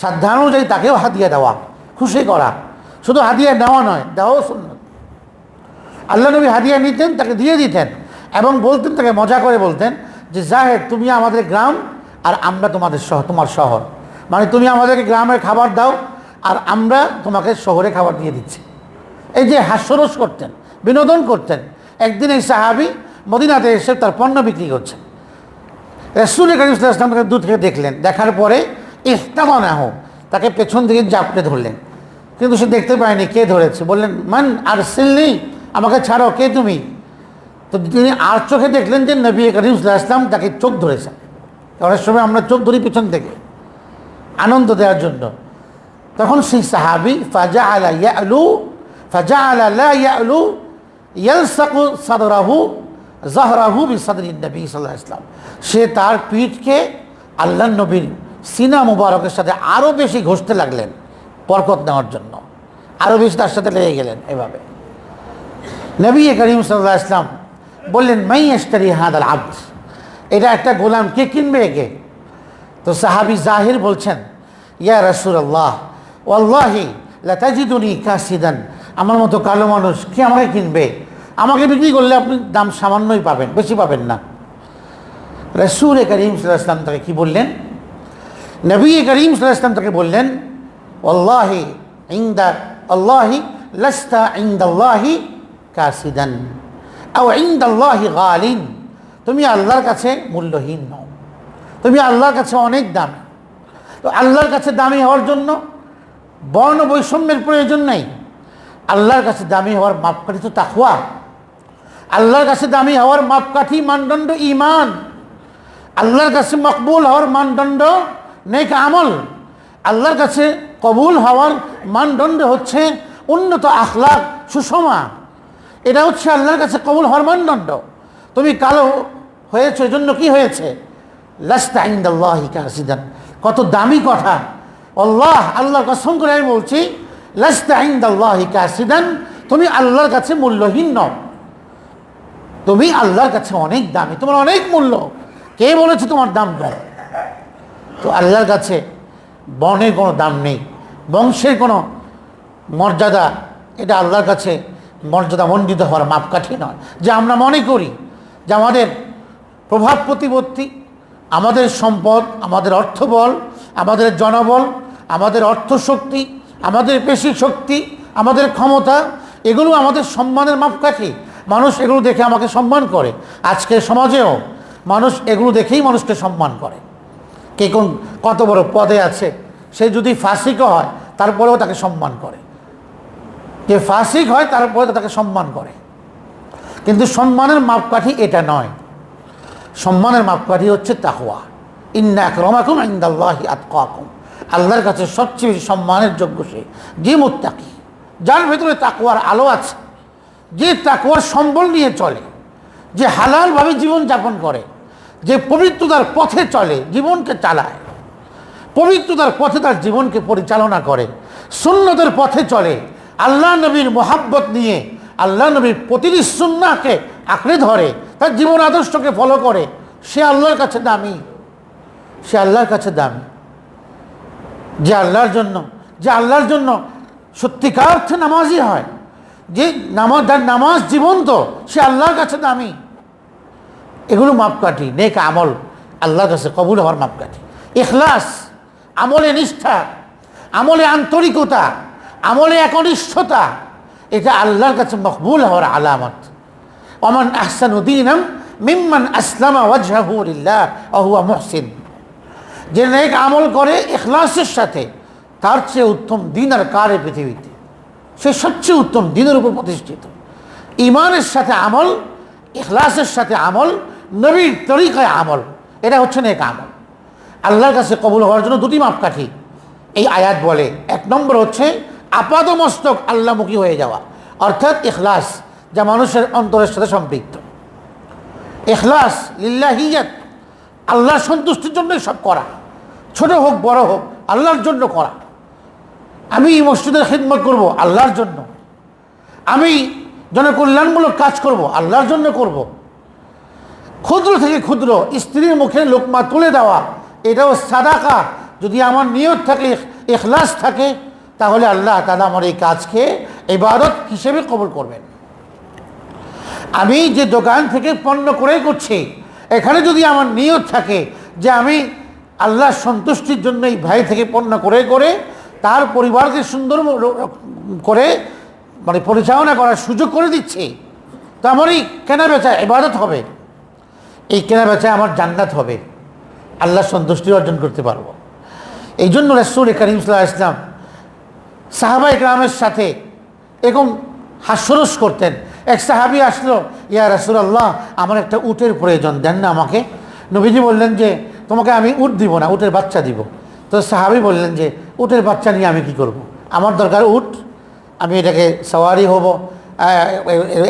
সাধ্য অনুযায়ী তাকেও হাদিয়া দেওয়া, খুশি করা। শুধু হাদিয়া নেওয়া নয়, দেওয়াও সুন্নত। আল্লাহ নবী হাদিয়া নিতেন, তাকে দিয়ে দিতেন এবং বলতেন, তাকে মজা করে বলতেন যে, জাহেদ, তুমি আমাদের গ্রাম আর আমরা তোমাদের শহর তোমার শহর। মানে তুমি আমাদেরকে গ্রামের খাবার দাও আর আমরা তোমাকে শহরে খাবার দিয়ে দিচ্ছি। এই যে হাস্যরস করতেন, বিনোদন করতেন। একদিন এই সাহাবি মদিনাতে এসে তার পণ্য বিক্রি করছেন। রসুল করিম ইসলাম দূর থেকে দেখলেন। দেখার পরে ইস্তামানাহ তাকে পেছন দিকে জাপটে ধরলেন। কিন্তু সে দেখতে পায়নি কে ধরেছে। বললেন, মান আর সিল্লি আমাকে ছাড়ো, কে তুমি? তো তিনি আর চোখে দেখলেন যে নবী করিম ইসলাম তাকে চোখ ধরেছে। অনেক সময় আমরা চোখ ধরি পেছন থেকে আনন্দ দেওয়ার জন্য। তখন সেই সাহাবি ফাজা আলা ইয়ালু ফাজা আলা ইয়ালু, ইয়ালসাকু সাদরাহু, জাহরাহু বি সাদরি নবী সাল্লাহ ইসলাম সে তার পিঠকে আল্লাহ নবীর সিনা মুবারকের সাথে আরও বেশি ঘষতে লাগলেন বরকত নেওয়ার জন্য। আরও বেশি তার সাথে লেগে গেলেন এভাবে। নবী করিম সাল্লাহ ইসলাম বললেন, মাই এস্টারি হাদ আল আব্দ। এটা একটা গোলাম কে কিনবে একে? তো সাহাবি জাহির বলছেন, ইয়া রসুল আল্লাহ ওল্লাহি লতাজিদুনি কাসিদান। আমার মতো কালো মানুষ কে আমাকে কিনবে? আমাকে বিক্রি করলে আপনি দাম সামান্যই পাবেন, বেশি পাবেন না। রসুল করিম সাল্লাম তাকে কি বললেন? নবী করিম সাল্লাম তাকে বললেন, আল্লাহি ইন্দা, আল্লাহি লস্তা ইন্দাল্লাহি কাসিদান, আও ইন্দাল্লাহি গালিন। তুমি আল্লাহর কাছে মূল্যহীন নও। তুমি আল্লাহর কাছে অনেক দাম। তো আল্লাহর কাছে দামি হওয়ার জন্য বর্ণ বৈষম্যের প্রয়োজন নেই। আল্লাহর কাছে দামি হওয়ার মাপকাঠি তো তাকুয়া আল্লাহর কাছে দামি হওয়ার মাপকাঠি মানদণ্ড ইমান। আল্লাহর কাছে মকবুল হওয়ার মানদণ্ড নেক আমল। আল্লাহর কাছে কবুল হওয়ার মানদণ্ড হচ্ছে উন্নত আখলাক, সুষমা। এটা হচ্ছে আল্লাহর কাছে কবুল হওয়ার মানদণ্ড। তুমি কালো হয়েছে এই জন্য কি হয়েছে? লাস্তা ইন্দাল্লাহি কাসিদান। কত দামি কথা। আল্লাহ, আল্লাহর কসম করে আমি বলছি, লাস্তা ইন্দাল্লাহি কাসিদান, তুমি আল্লাহর কাছে মূল্যহীন নও। তুমি আল্লাহর কাছে অনেক দামি, তোমার অনেক মূল্য। কে বলেছে তোমার দাম কম তো আল্লাহর কাছে বনের কোনো দাম নেই, বংশের কোনো মর্যাদা, এটা আল্লাহর কাছে মর্যাদা মণ্ডিত হওয়ার মাপকাঠি নয়। যে আমরা মনে করি যে আমাদের প্রভাব প্রতিপত্তি, আমাদের সম্পদ, আমাদের অর্থবল আমাদের জনবল, আমাদের অর্থশক্তি আমাদের পেশি শক্তি, আমাদের ক্ষমতা, এগুলো আমাদের সম্মানের মাপকাঠি। মানুষ এগুলো দেখে আমাকে সম্মান করে। আজকের সমাজেও মানুষ এগুলো দেখেই মানুষকে সম্মান করে। কে কোন কত বড় পদে আছে, সে যদি ফাসিকও হয়, তারপরেও তাকে সম্মান করে। যে ফাসিক হয় তারপরে তাকে সম্মান করে। কিন্তু সম্মানের মাপকাঠি এটা নয়। সম্মানের মাপকাঠি হচ্ছে তাহওয়া ইন্না রমাকুম ইন্দাল্লাহি আতকাকুম। আল্লাহর কাছে সবচেয়ে বেশি সম্মানের যোগ্য সে, যে মুত্তাকি। যার ভেতরে তাকুয়ার আলো আছে, যে তাকুয়ার সম্বল নিয়ে চলে, যে হালালভাবে জীবন যাপন করে যে পবিত্রতার পথে চলে, জীবনকে চালায়। পবিত্রতার পথে তার জীবনকে পরিচালনা করে। সুন্নতের পথে চলে। আল্লাহ নবীর মোহাব্বত নিয়ে আল্লাহ নবীর প্রতিটি সুন্নাকে আঁকড়ে ধরে, তার জীবন আদর্শকে ফলো করে। সে আল্লাহর কাছে দামি। সে আল্লাহর কাছে দামি। যে আল্লাহর জন্য, যে আল্লাহর জন্য সত্যিকার অর্থে নামাজই হয়, যে নামাজ, যার নামাজ জীবন্ত, সে আল্লাহর কাছে দামি। এগুলো মাপকাঠি, নেক আমল। আল্লাহর কাছে কবুল হওয়ার মাপকাঠি। এখলাস আমলে নিষ্ঠা, আমলে আন্তরিকতা, আমলে একনিষ্ঠতা, এটা আল্লাহর কাছে মকবুল হওয়ার আলামত। অমান আহসান উদ্দিনম মিম্মান আসলামা ওয়াজহাহুল্লাহ আহুয়া মহসিন। যে নেক আমল করে এখলাসের সাথে, তার চেয়ে উত্তম দিন আর কারে পৃথিবীতে? সে সবচেয়ে উত্তম দিনের উপর প্রতিষ্ঠিত। ইমানের সাথে আমল, ইখলাসের সাথে আমল নবীর তরিকায় আমল। এটা হচ্ছে নেক আমল। আল্লাহর কাছে কবুল হওয়ার জন্য দুটি মাপকাঠি। এই আয়াত বলে, এক নম্বর হচ্ছে আপাদ মস্তক আল্লাহমুখী হয়ে যাওয়া, অর্থাৎ এখলাস যা মানুষের অন্তরের সাথে সম্পৃক্ত। এখলাস লিল্লাহিয়াত, আল্লাহর সন্তুষ্টির জন্যই সব করা। ছোট হোক, বড় হোক, আল্লাহর জন্য করা। আমি মসজিদের খিদমত করব, আল্লাহর জন্য। আমি জনকল্যাণমূলক কাজ করব, আল্লাহর জন্য করব। ক্ষুদ্র থেকে ক্ষুদ্র, স্ত্রীর মুখে লোকমা তুলে দেওয়া, এটাও সাদাকা। যদি আমার নিয়ত থাকে, এখলাস থাকে, তাহলে আল্লাহ তালা আমার এই কাজকে এবারত হিসেবে কবল করবেন। আমি যে দোকান থেকে পণ্য ক্রয় করছি, এখানে যদি আমার নিয়ত থাকে যে আমি আল্লাহ সন্তুষ্টির জন্য এই ভাই থেকে পণ্য ক্রয় করে, তার পরিবারকে সুন্দর করে মানে পরিচালনা করার সুযোগ করে দিচ্ছে, তো আমার এই কেনা বেচা ইবাদত হবে। এই কেনা বেচা আমার জান্নাত হবে। আল্লাহর সন্তুষ্টি অর্জন করতে পারব। এই জন্য রসুল করিম সাল্লাহ ইসলাম সাহাবা ইকরামের সাথে এরকম হাস্যরস করতেন। এক সাহাবি আসলো, ইয়া রসুল আল্লাহ আমার একটা উটের প্রয়োজন, দেন না আমাকে। নবীজি বললেন যে, তোমাকে আমি উট দিব না, উটের বাচ্চা দিব। তো সাহাবি বললেন যে, উটের বাচ্চা নিয়ে আমি কি করব। আমার দরকার উট, আমি এটাকে সওয়ারি হব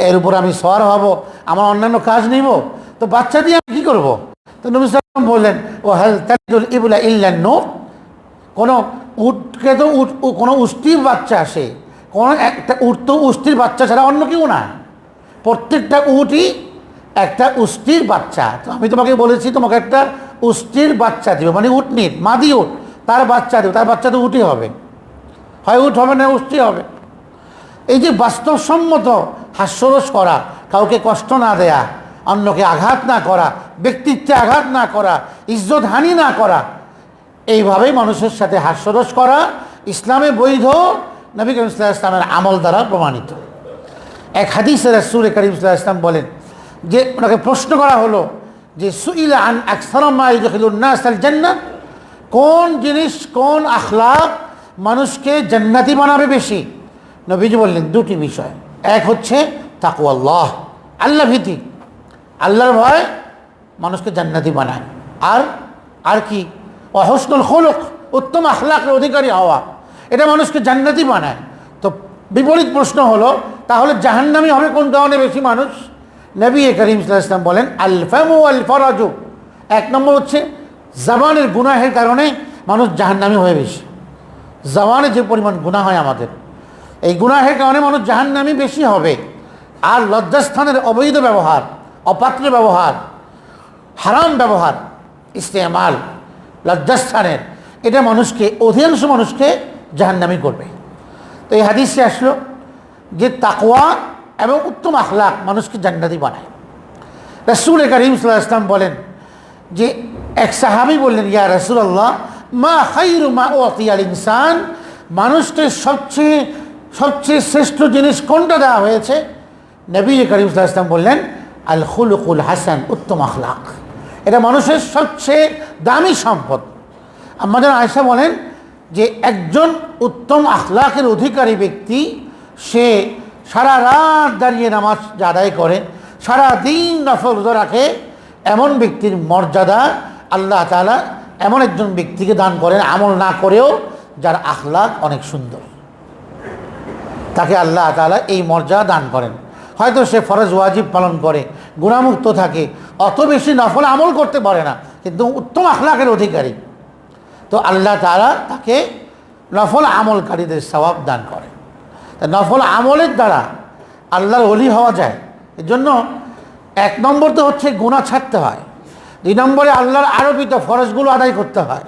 এর উপর আমি সওয়ার হব, আমার অন্যান্য কাজ নিব। তো বাচ্চা দিয়ে আমি কী করব? তো নবী সাল্লাম বললেন, ও তালিদুল ইবুলা ইল্লান নূর? কোনো উটকে তো উট কোনো উষ্টির বাচ্চা আসে। কোনো একটা উট তো উষ্টির বাচ্চা ছাড়া অন্য কেউ না প্রত্যেকটা উটই একটা উষ্টির বাচ্চা। তো আমি তোমাকে বলেছি, তোমাকে একটা উষ্টির বাচ্চা দিবে মানে উটনির মাদি উট। তার বাচ্চা দেবে, তার বাচ্চা তো উঠই হবে। হয় উঠ হবে না উষ্টি হবে। এই যে বাস্তবসম্মত হাস্যরস করা, কাউকে কষ্ট না দেয়া অন্যকে আঘাত না করা, ব্যক্তিত্বে আঘাত না করা, ইজ্জত হানি না করা, এইভাবেই মানুষের সাথে হাস্যরস করা ইসলামে বৈধ নবী করিম সাল্লাহ ইসলামের আমল দ্বারা প্রমাণিত। এক হাদিসের সুর করিম সাল্লাহ ইসলাম বলেন যে ওনাকে প্রশ্ন করা হলো যে, সুইল আন আকসারমাইজুল্নাসাল জান্নাত কোন জিনিস, কোন আখলাক মানুষকে জান্নাতি বানাবে বেশি? নবীজি বললেন, দুটি বিষয়। এক হচ্ছে তাকু আল্লাহ আল্লাহ ভীতি। আল্লাহর ভয় মানুষকে জান্নাতি বানায়। আর আর কি? অহসনুল খোলক, উত্তম আখলাকের অধিকারী হওয়া। এটা মানুষকে জান্নাতি বানায়। তো বিপরীত প্রশ্ন হলো, তাহলে জাহান্নামি হবে কোন কারণে বেশি মানুষ? নবী করিম ওয়াসাল্লাম বলেন আল ফামু আল ফরাজু এক নম্বর হচ্ছে, জবানের গুনাহের কারণে মানুষ জাহান্নামি হয়ে বেশি। জবানে যে পরিমাণ গুনাহ হয় আমাদের। এই গুনাহের কারণে মানুষ জাহান্নামি বেশি হবে। আর লজ্জাস্থানের অবৈধ ব্যবহার। অপাত্র ব্যবহার, হারাম ব্যবহার, ইস্তেমাল, লজ্জাস্থানের, এটা মানুষকে, অধিকাংশ মানুষকে জাহান্নামি করবে। তো এই হাদিসে আসলো যে তাকোয়া এবং উত্তম আখলাক মানুষকে জান্নাতি বানায়। রসুল করিম সাল্লাহ ইসলাম বলেন যে এক সাহাবি বললেন, ইয়া রসুল্লাহ মা খাইরু মা ও আল ইনসান? মানুষকে সবচেয়ে সবচেয়ে শ্রেষ্ঠ জিনিস কোনটা দেওয়া হয়েছে? নবী করিম সাল্লাহ ইসলাম বললেন আল খুলকুল হাসান, উত্তম আখলাক। এটা মানুষের সবচেয়ে দামি সম্পদ। আমাদের আয়সা বলেন যে একজন উত্তম আখলাকের অধিকারী ব্যক্তি, সে সারা রাত দাঁড়িয়ে নামাজ আদায় করে, সারা দিন নফল রাখে, এমন ব্যক্তির মর্যাদা আল্লাহ তাআলা এমন একজন ব্যক্তিকে দান করেন আমল না করেও যার আখলাক অনেক সুন্দর। তাকে আল্লাহ তাআলা এই মর্যাদা দান করেন। হয়তো সে ফরজ ওয়াজিব পালন করে, গুণামুক্ত থাকে, অত বেশি নফল আমল করতে পারে না, কিন্তু উত্তম আখলাকের অধিকারী। তো আল্লাহ তারা তাকে নফল আমলকারীদের স্বভাব দান করে তা নফল আমলের দ্বারা আল্লাহর অলি হওয়া যায় এর জন্য এক নম্বর তো হচ্ছে গুণা ছাড়তে হয়। দুই নম্বরে আল্লাহর আরোপিত ফরজগুলো আদায় করতে হয়।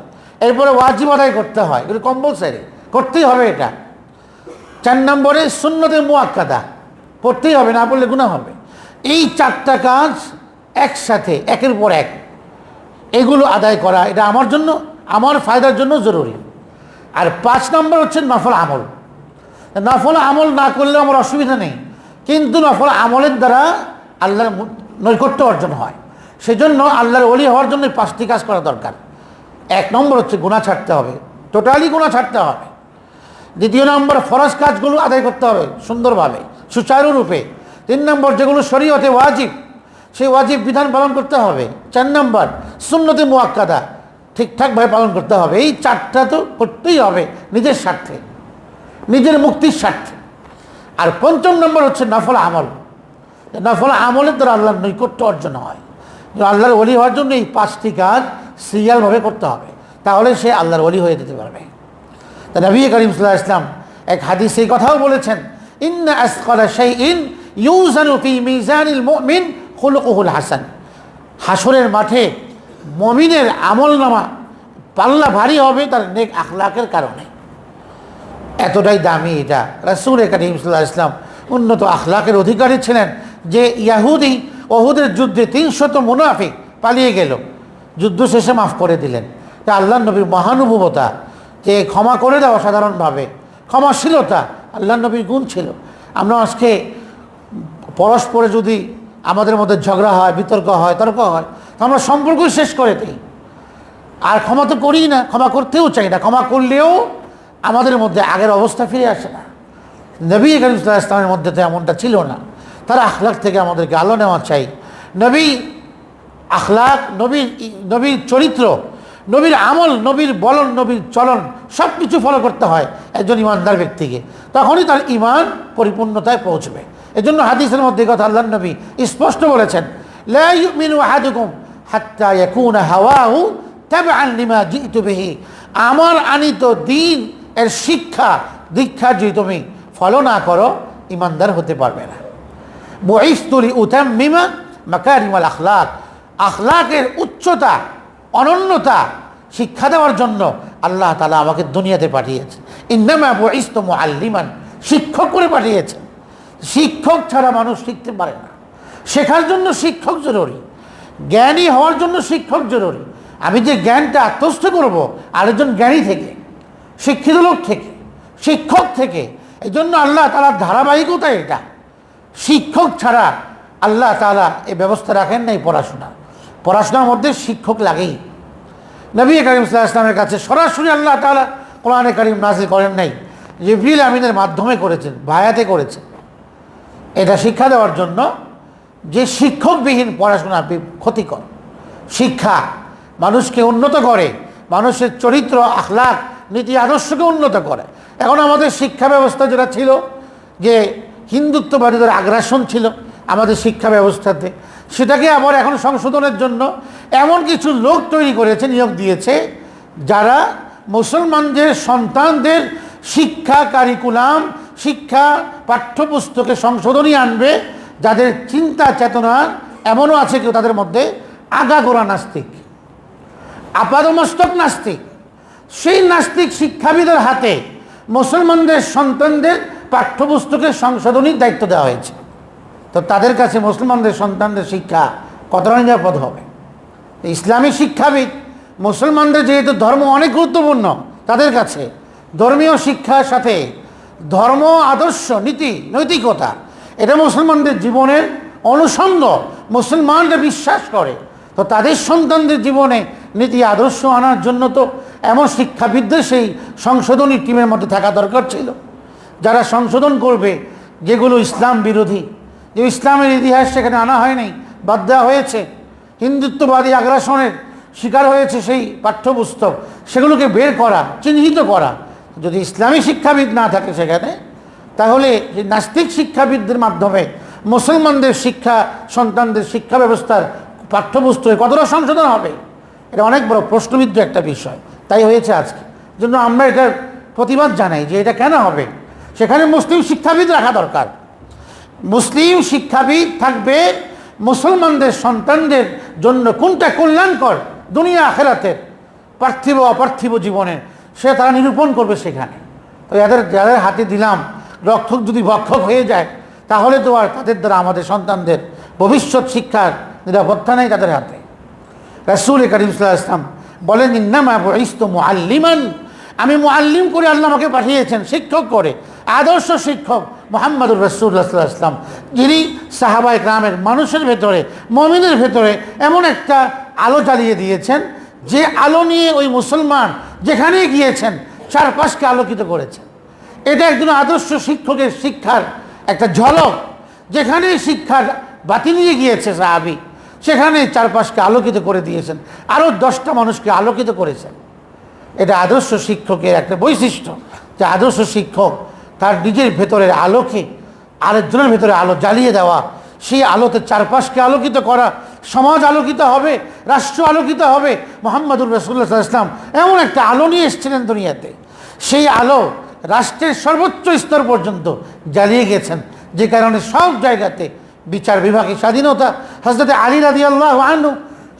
এরপরে ওয়াজিব আদায় করতে হয়। এগুলো কম্পালসারি করতেই হবে এটা। চার নম্বরে শূন্যতে মুয়াক্কাদা পড়তেই হবে, না পড়লে গুণা হবে। এই চারটা কাজ একসাথে, একের পর এক। এগুলো আদায় করা, এটা আমার জন্য, আমার ফায়দার জন্য জরুরি। আর পাঁচ নম্বর হচ্ছে নফল আমল। নফল আমল না করলেও আমার অসুবিধা নেই। কিন্তু নফল আমলের দ্বারা আল্লাহর নৈকট্য অর্জন হয়। সেজন্য আল্লাহর অলি হওয়ার জন্য পাঁচটি কাজ করা দরকার। এক নম্বর হচ্ছে গুণা ছাড়তে হবে। টোটালি গুণা ছাড়তে হবে। দ্বিতীয় নম্বর, ফরজ কাজগুলো আদায় করতে হবে সুন্দরভাবে সুচারুরূপে তিন নম্বর, যেগুলো শরীয়তে ওয়াজিব, সেই ওয়াজিব বিধান পালন করতে হবে। চার নম্বর শূন্যতে মোয়াক্কাদা ঠিকঠাকভাবে পালন করতে হবে। এই চারটা তো করতেই হবে নিজের স্বার্থে, নিজের মুক্তির স্বার্থে। আর পঞ্চম নম্বর হচ্ছে নফল আমল। নফল আমলের দ্বারা আল্লাহর নৈকট্য অর্জন হয়। আল্লাহর অলি হওয়ার জন্য এই পাঁচটি কাজ সিরিয়ালভাবে করতে হবে। তাহলে সে আল্লাহর অলি হয়ে যেতে পারবে। তা নবী করিম সাল্লাহ ইসলাম এক হাদিস এই কথাও বলেছেন, ইন্না আসকালা সেই ইন ইউজানু ফি মিজানিল মুমিন খুলকুহুল হাসান। হাসরের মাঠে মমিনের আমল নামা পাল্লা ভারী হবে তার নেক আখলাকের কারণে। এতটাই দামি এটা। রাসুল করিম সাল্লাহ ইসলাম উন্নত আখলাকের অধিকারী ছিলেন যে ইয়াহুদি ওহুদের যুদ্ধে তিনশত মুনাফিক পালিয়ে গেল। যুদ্ধ শেষে মাফ করে দিলেন। তা আল্লাহ নবীর মহানুভবতা যে ক্ষমা করে দেওয়া সাধারণভাবে। ক্ষমাশীলতা আল্লাহ নবীর গুণ ছিল। আমরা আজকে পরস্পরে যদি আমাদের মধ্যে ঝগড়া হয়, বিতর্ক হয়, তর্ক হয়, তো আমরা সম্পর্ক শেষ করে দিই। আর ক্ষমা তো করি না, ক্ষমা করতেও চাই না। ক্ষমা করলেও আমাদের মধ্যে আগের অবস্থা ফিরে আসে না। নবী করিম ইসলামের মধ্যে তো এমনটা ছিল না। তারা আখলাক থেকে আমাদেরকে আলো নেওয়া চাই। নবী আখলাক নবীর নবীর চরিত্র নবীর আমল, নবীর বলন, নবীর চলন সব কিছু ফলো করতে হয় একজন ইমানদার ব্যক্তিকে। তখনই তার ইমান পরিপূর্ণতায় পৌঁছবে। এজন্য হাদিসের মধ্যে কথা আল্লাহ নবী স্পষ্ট বলেছেন আমার আনিত দিন এর শিক্ষা, দীক্ষা যদি তুমি ফলো না করো, ইমানদার হতে পারবে না। বহিস্তুলি উতাম্মিমা মাকারিমাল আখলাক। আখলাকের উচ্চতা অনন্যতা শিক্ষা দেওয়ার জন্য আল্লাহ তালা আমাকে দুনিয়াতে পাঠিয়েছে। ইন্দামা বহিস্তম আল্লিমান শিক্ষক করে পাঠিয়েছেন শিক্ষক ছাড়া মানুষ শিখতে পারে না। শেখার জন্য শিক্ষক জরুরি, জ্ঞানী হওয়ার জন্য শিক্ষক জরুরি। আমি যে জ্ঞানটা আত্মস্থ করব আরেকজন জ্ঞানী থেকে, শিক্ষিত লোক থেকে, শিক্ষক থেকে এই জন্য আল্লাহ তালার ধারাবাহিকতা এটা। শিক্ষক ছাড়া আল্লাহ তালা এ ব্যবস্থা রাখেন নাই পড়াশোনা। পড়াশোনার মধ্যে শিক্ষক লাগেই। নবী করিম ইসলামের কাছে সরাসরি আল্লাহ তালা কোরআনে করিম নাজিল করেন নাই। জিবরিল আমিনের মাধ্যমে করেছেন ভায়াতে করেছেন। এটা শিক্ষা দেওয়ার জন্য যে শিক্ষকবিহীন পড়াশোনা ক্ষতিকর। শিক্ষা মানুষকে উন্নত করে, মানুষের চরিত্র আখলাক নীতি, আদর্শকে উন্নত করে। এখন আমাদের শিক্ষা ব্যবস্থা যেটা ছিল, যে হিন্দুত্ববাদীদের আগ্রাসন ছিল আমাদের শিক্ষা ব্যবস্থাতে সেটাকে আবার এখন সংশোধনের জন্য এমন কিছু লোক তৈরি করেছে, নিয়োগ দিয়েছে, যারা মুসলমানদের সন্তানদের শিক্ষা কারিকুলাম শিক্ষা পাঠ্যপুস্তকে সংশোধনী আনবে, যাদের চিন্তা চেতনা এমনও আছে কেউ তাদের মধ্যে আগাগোড়া নাস্তিক, আপাদমস্তক নাস্তিক, সেই নাস্তিক শিক্ষাবিদের হাতে মুসলমানদের সন্তানদের পাঠ্যপুস্তকের সংশোধনীর দায়িত্ব দেওয়া হয়েছে। তো তাদের কাছে মুসলমানদের সন্তানদের শিক্ষা কতটা নিরাপদ হবে? ইসলামী শিক্ষাবিদ, মুসলমানদের যেহেতু ধর্ম অনেক গুরুত্বপূর্ণ তাদের কাছে, ধর্মীয় শিক্ষার সাথে ধর্ম, আদর্শ, নীতি, নৈতিকতা, এটা মুসলমানদের জীবনের অনুষঙ্গ। মুসলমানরা বিশ্বাস করে। তো তাদের সন্তানদের জীবনে নীতি, আদর্শ আনার জন্য তো এমন শিক্ষাবিদদের সেই সংশোধনী টিমের মধ্যে থাকা দরকার ছিল। যারা সংশোধন করবে যেগুলো ইসলাম বিরোধী যে ইসলামের ইতিহাস সেখানে আনা হয়নি, বাদ দেওয়া হয়েছে। হিন্দুত্ববাদী আগ্রাসনের শিকার হয়েছে সেই পাঠ্যপুস্তক। সেগুলোকে বের করা, চিহ্নিত করা। যদি ইসলামী শিক্ষাবিদ না থাকে সেখানে, তাহলে নাস্তিক শিক্ষাবিদদের মাধ্যমে মুসলমানদের শিক্ষা, সন্তানদের শিক্ষা ব্যবস্থার পাঠ্যপুস্তকে কতটা সংশোধন হবে, এটা অনেক বড় প্রশ্নবিদ্ধ একটা বিষয়। তাই হয়েছে আজকে। জন্য আমরা এটার প্রতিবাদ জানাই যে এটা কেন হবে। সেখানে মুসলিম শিক্ষাবিদ রাখা দরকার। মুসলিম শিক্ষাবিদ থাকবে, মুসলমানদের সন্তানদের জন্য কোনটা কল্যাণকর? দুনিয়া আখেরাতের, পার্থিব অপার্থিব জীবনে। সে তারা নিরূপণ করবে সেখানে। তো যাদের যাদের হাতে দিলাম রক্ষক যদি ভক্ষক হয়ে যায়, তাহলে তো আর তাদের দ্বারা আমাদের সন্তানদের ভবিষ্যৎ শিক্ষার নিরাপত্তা নেই তাদের হাতে। রাসুল করিম ইসলাম বলেন, ইন্নামা ইস্ত মুআল্লিমান। আমি মুআল্লিম করে আল্লাহ আমাকে পাঠিয়েছেন, শিক্ষক করে। আদর্শ শিক্ষক মোহাম্মদুর রসুল্লাহ সাল্লাহ ইসলাম যিনি সাহাবা গ্রামের মানুষের ভেতরে, মমিনের ভেতরে এমন একটা আলো জ্বালিয়ে দিয়েছেন, যে আলো নিয়ে ওই মুসলমান যেখানেই গিয়েছেন, চারপাশকে আলোকিত করেছেন। এটা একজন আদর্শ শিক্ষকের শিক্ষার একটা ঝলক। যেখানেই শিক্ষার বাতি নিয়ে গিয়েছে সাহাবি সেখানে চারপাশকে আলোকিত করে দিয়েছেন। আরও দশটা মানুষকে আলোকিত করেছেন। এটা আদর্শ শিক্ষকের একটা বৈশিষ্ট্য, যে আদর্শ শিক্ষক তার নিজের ভেতরের আলোকে আরেকজনের ভেতরে আলো জ্বালিয়ে দেওয়া, সেই আলোতে চারপাশকে আলোকিত করা, সমাজ আলোকিত হবে, রাষ্ট্র আলোকিত হবে। মোহাম্মদুর রসুল্লাহ ইসলাম এমন একটা আলো নিয়ে এসেছিলেন দুনিয়াতে। সেই আলো রাষ্ট্রের সর্বোচ্চ স্তর পর্যন্ত জ্বালিয়ে গেছেন, যে কারণে সব জায়গাতে বিচার বিভাগের স্বাধীনতা। হজরত আলী রাদি আল্লাহ আনু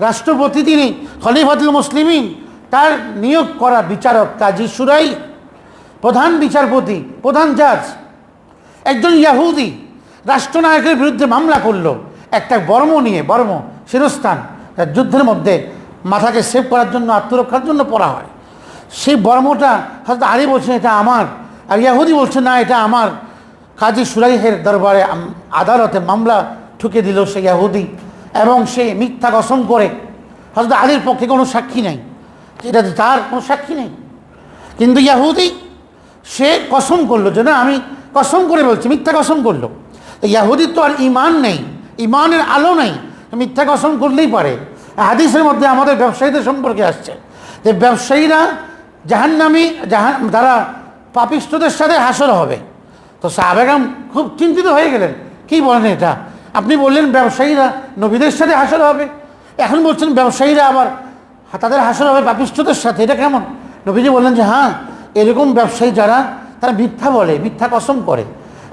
রাষ্ট্রপতি তিনি, খলিফাতুল মুসলিমিন, তার নিয়োগ করা বিচারক কাজী সুরাই প্রধান বিচারপতি, প্রধান জাজ একজন ইয়াহুদি রাষ্ট্রনায়কের বিরুদ্ধে মামলা করল। একটা বর্ম নিয়ে, বর্ম, শিরস্থান যুদ্ধের মধ্যে মাথাকে সেভ করার জন্য, আত্মরক্ষার জন্য পড়া হয়। সেই বর্মটা হয়তো আলী বলছেন, এটা আমার। আর ইয়াহুদি বলছে না, এটা আমার। কাজী সুরাইহের দরবারে আদালতে মামলা ঠুকে দিল সে ইয়াহুদি এবং সে মিথ্যা কসম করে হয়তো আলীর পক্ষে কোনো সাক্ষী নেই। এটা তার কোনো সাক্ষী নেই। কিন্তু ইয়াহুদি সে কসম করল যে না আমি কসম করে বলছি, মিথ্যা কসম করল। তো ইয়াহুদির তো আর ইমান নেই, ইমানের আলো নেই মিথ্যা কসম করলেই পারে। হাদিসের মধ্যে আমাদের ব্যবসায়ীদের সম্পর্কে আসছে যে ব্যবসায়ীরা জাহান্নামি, জাহান, তারা পাপিষ্টদের সাথে হাসর হবে। তো সাহাবেগাম খুব চিন্তিত হয়ে গেলেন, কি বলেন এটা? আপনি বললেন ব্যবসায়ীরা নবীদের সাথে হাসর হবে। এখন বলছেন ব্যবসায়ীরা আবার তাদের হাসর হবে পাপিষ্টদের সাথে, এটা কেমন? নবীজি বললেন যে হ্যাঁ এরকম ব্যবসায়ী যারা, তারা মিথ্যা বলে, মিথ্যা কসম করে।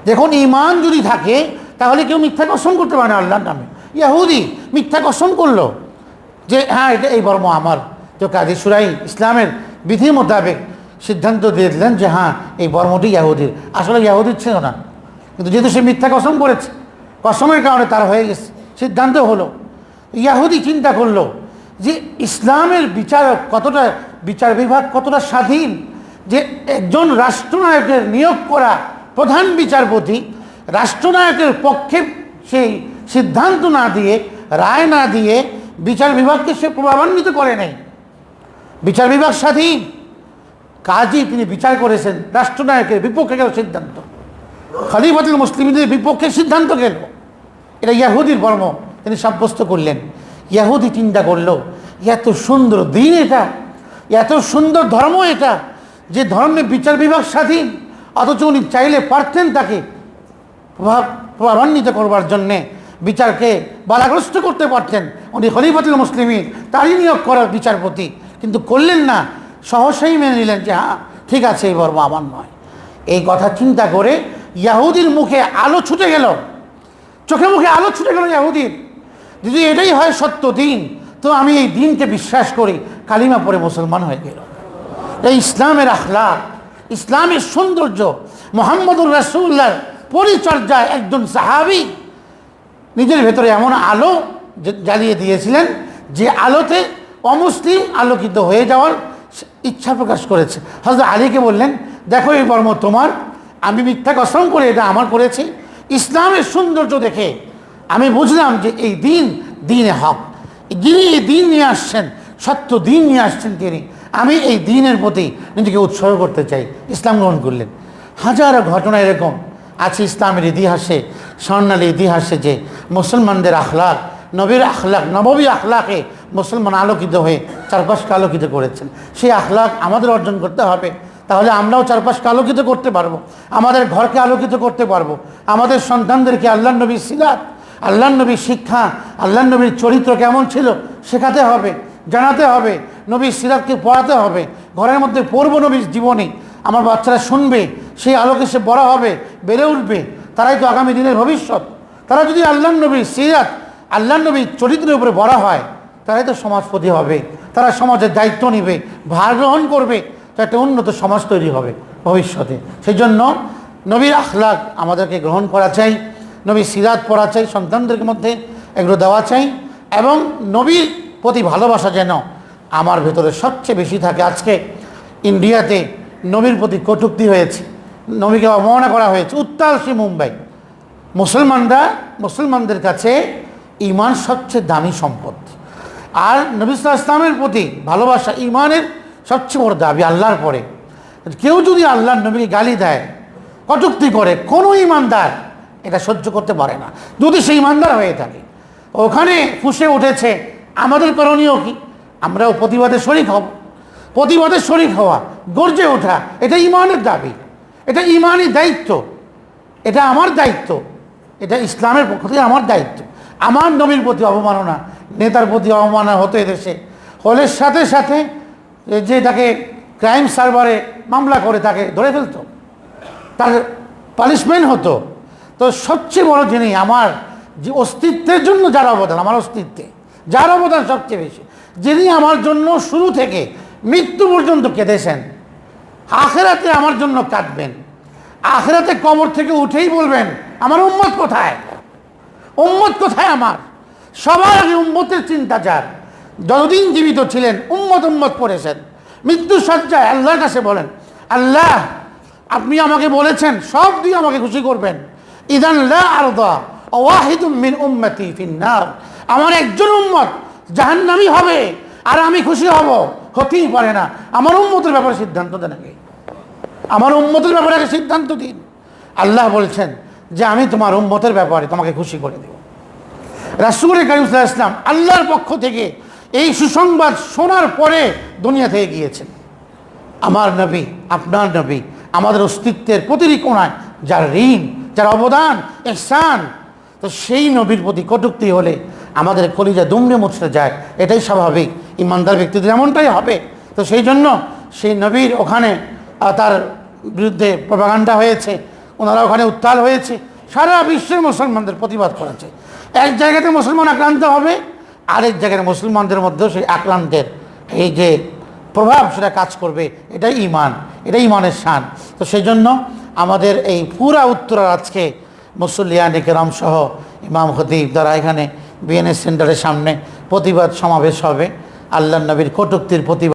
দেখুন ইমান যদি থাকে, তাহলে কেউ মিথ্যা কসম করতে পারে না আল্লাহর নামে। ইয়াহুদি মিথ্যা কসম করল যে হ্যাঁ এটা এই বর্ম আমার। তো কাজী সুরাই ইসলামের বিধি মোতাবেক সিদ্ধান্ত দিয়ে দিলেন যে হ্যাঁ এই বর্মটি ইয়াহুদির। আসলে ইয়াহুদির ছিল না। কিন্তু যেহেতু সে মিথ্যা কসম করেছে, কসমের কারণে তার হয়ে গেছে, সিদ্ধান্ত হলো। ইয়াহুদি চিন্তা করল যে, ইসলামের বিচারক কতটা বিচার বিভাগ কতটা স্বাধীন যে একজন রাষ্ট্রনায়কের নিয়োগ করা প্রধান বিচারপতি, রাষ্ট্রনায়কের পক্ষে সেই সিদ্ধান্ত না দিয়ে, রায় না দিয়ে বিচার বিভাগকে সে প্রভাবান্বিত করে নাই বিচার বিভাগ স্বাধীন। কাজই তিনি বিচার করেছেন, রাষ্ট্রনায়কের বিপক্ষে গেল সিদ্ধান্ত। খলিফাতুল মুসলিমদের বিপক্ষে সিদ্ধান্ত গেল। এটা ইয়াহুদির বর্ম তিনি সাব্যস্ত করলেন। ইয়াহুদি চিন্তা করল, এত সুন্দর দিন এটা, এত সুন্দর ধর্ম এটা যে ধর্মে বিচার বিভাগ স্বাধীন, অথচ উনি চাইলে পারতেন তাকে প্রভাব প্রভাবান্বিত করবার জন্যে বিচারকে বাধাগ্রস্ত করতে পারতেন। উনি খলিফাতুল মুসলিমিন, তারই নিয়োগ করার বিচারপতি। কিন্তু করলেন না, সহসাই মেনে নিলেন যে হ্যাঁ ঠিক আছে, এই বর্ম আমার নয়। এই কথা চিন্তা করে ইয়াহুদির মুখে আলো ছুটে গেল। চোখে মুখে আলো ছুটে গেল ইয়াহুদির। যদি এটাই হয় সত্য দিন, তো আমি এই দিনকে বিশ্বাস করি, কালিমা পরে মুসলমান হয়ে গেল। এই ইসলামের আখলা ইসলামের সৌন্দর্য, মোহাম্মদুর রাসুল্লাহর পরিচর্যায় একজন সাহাবি নিজের ভেতরে এমন আলো জ্বালিয়ে দিয়েছিলেন যে আলোতে অমুসলিম আলোকিত হয়ে যাওয়ার ইচ্ছা প্রকাশ করেছে। হজরত আলীকে বললেন, দেখো এই কর্ম তোমার, আমি মিথ্যা কসম করে এটা আমার করেছি। ইসলামের সৌন্দর্য দেখে আমি বুঝলাম যে এই দিন দিনে হক। যিনি এই দিন নিয়ে আসছেন, সত্য দিন নিয়ে আসছেন তিনি। আমি এই দিনের প্রতি নিজেকে উৎসর্গ করতে চাই, ইসলাম গ্রহণ করলেন। হাজারো ঘটনা এরকম আছে ইসলামের ইতিহাসে, স্বর্ণালী ইতিহাসে যে মুসলমানদের আখলাক, নবীর আখলাক, নববী আখলাকে মুসলমান আলোকিত হয়ে চারপাশকে আলোকিত করেছেন। সেই আখলাক আমাদের অর্জন করতে হবে, তাহলে আমরাও চারপাশকে আলোকিত করতে পারব, আমাদের ঘরকে আলোকিত করতে পারব, আমাদের সন্তানদেরকে আল্লাহ নবীর সিলাত, আল্লাহ নবীর শিক্ষা, আল্লাহ নবীর চরিত্র কেমন ছিল শেখাতে হবে। জানাতে হবে নবীর সিরাতকে পড়াতে হবে, ঘরের মধ্যে পড়ব নবীর জীবনী। আমার বাচ্চারা শুনবে, সেই আলোকে সে বড় হবে, বেড়ে উঠবে, তারাই তো আগামী দিনের ভবিষ্যৎ। তারা যদি আল্লাহ নবীর সিরাত, আল্লাহ নবীর চরিত্রের উপরে বড় হয়, তারাই তো সমাজপতি হবে। তারা সমাজের দায়িত্ব নেবে, ভার গ্রহণ করবে তো একটা উন্নত সমাজ তৈরি হবে ভবিষ্যতে। সেই জন্য নবীর আখলাক আমাদেরকে গ্রহণ করা চাই নবীর সিরাত পড়া চাই সন্তানদের মধ্যে এগুলো দেওয়া চাই, এবং নবীর প্রতি ভালোবাসা যেন আমার ভেতরে সবচেয়ে বেশি থাকে। আজকে ইন্ডিয়াতে নবীর প্রতি কটুক্তি হয়েছে। নবীকে অবমাননা করা হয়েছে। উত্তাল সে মুম্বাই। মুসলমানরা, মুসলমানদের কাছে ইমান সবচেয়ে দামি সম্পদ। আর নবী সাল্লাল্লাহু ইসলামের প্রতি ভালোবাসা ইমানের সবচেয়ে বড় দাবি আল্লাহর পরে। কেউ যদি আল্লাহর নবীকে গালি দেয়, কটুক্তি করে, কোনো ইমানদার এটা সহ্য করতে পারে না। যদি সে ইমানদার হয়ে থাকে, ওখানে ফুসে উঠেছে আমাদের করণীয় কি? আমরাও প্রতিবাদে শরিক হব। প্রতিবাদের শরিক হওয়া, গর্জে ওঠা, এটা ইমানের দাবি। এটা ইমানই দায়িত্ব। এটা আমার দায়িত্ব। এটা ইসলামের পক্ষ থেকে আমার দায়িত্ব। আমার নবীর প্রতি অবমাননা, নেতার প্রতি অবমাননা হতো এদেশে। হলে সাথে সাথে যে তাকে ক্রাইম সার্ভারে মামলা করে তাকে ধরে ফেলতো। তার পানিশমেন্ট হতো। তো সবচেয়ে বড় জিনিস আমার যে অস্তিত্বের জন্য যার অবদান, আমার অস্তিত্বে যার অবদান সবচেয়ে বেশি। যিনি আমার জন্য শুরু থেকে মৃত্যু পর্যন্ত কেঁদেছেন, আখেরাতে আমার জন্য কাঁদবেন। আখেরাতে কবর থেকে উঠেই বলবেন, আমার উম্মত কোথায়? উম্মত কোথায় আমার? সবার আগে উম্মতের চিন্তা যার। যতদিন জীবিত ছিলেন, উম্মত উম্মত করেছেন মৃত্যু সজ্জায় আল্লাহর কাছে বলেন, আল্লাহ, আপনি আমাকে বলেছেন, সব দিয়ে আমাকে খুশি করবেন। ইদান লা আরদা ওয়াহিদুম মিন উম্মতি ফিন্নার আমার একজন উম্মত জাহান্নামী হবে আর আমি খুশি হব। হতেই পারে না। আমার উম্মতের ব্যাপারে সিদ্ধান্ত দেন আগে। আমার উম্মতের ব্যাপারে আগে সিদ্ধান্ত দিন। আল্লাহ বলছেন যে আমি তোমার উম্মতের ব্যাপারে তোমাকে খুশি করে দেব। রাসুল করিম সাল্লাল্লাহু আলাইহি ইসলাম আল্লাহর পক্ষ থেকে এই সুসংবাদ শোনার পরে দুনিয়া থেকে গিয়েছেন আমার নবী, আপনার নবী, আমাদের অস্তিত্বের প্রতিটি কোণায় যার ঋণ, যার অবদান, এহসান, তো সেই নবীর প্রতি কটুক্তি হলে আমাদের কলিজা দুমড়ে মুছতে যায়, এটাই স্বাভাবিক। ইমানদার ব্যক্তিদের এমনটাই হবে। তো সেই জন্য সেই নবীর ওখানে তার বিরুদ্ধে প্রপাগান্ডা হয়েছে, ওনারা ওখানে উত্তাল হয়েছে, সারা বিশ্বের মুসলমানদের প্রতিবাদ করেছে। এক জায়গাতে মুসলমান আক্রান্ত হবে, আরেক জায়গায় মুসলমানদের মধ্যেও সেই আক্রান্তের এই যে প্রভাব সেটা কাজ করবে, এটাই ইমান এটাই ইমানের শান। তো সেই জন্য আমাদের এই পুরা উত্তরার আজকে মুসল্লিয়ান কেরাম ইমাম খতিব দ্বারা এখানে বিএনএস সেন্টারের সামনে প্রতিবাদ সমাবেশ হবে। আল্লাহ নবীর কটুক্তির প্রতিবাদ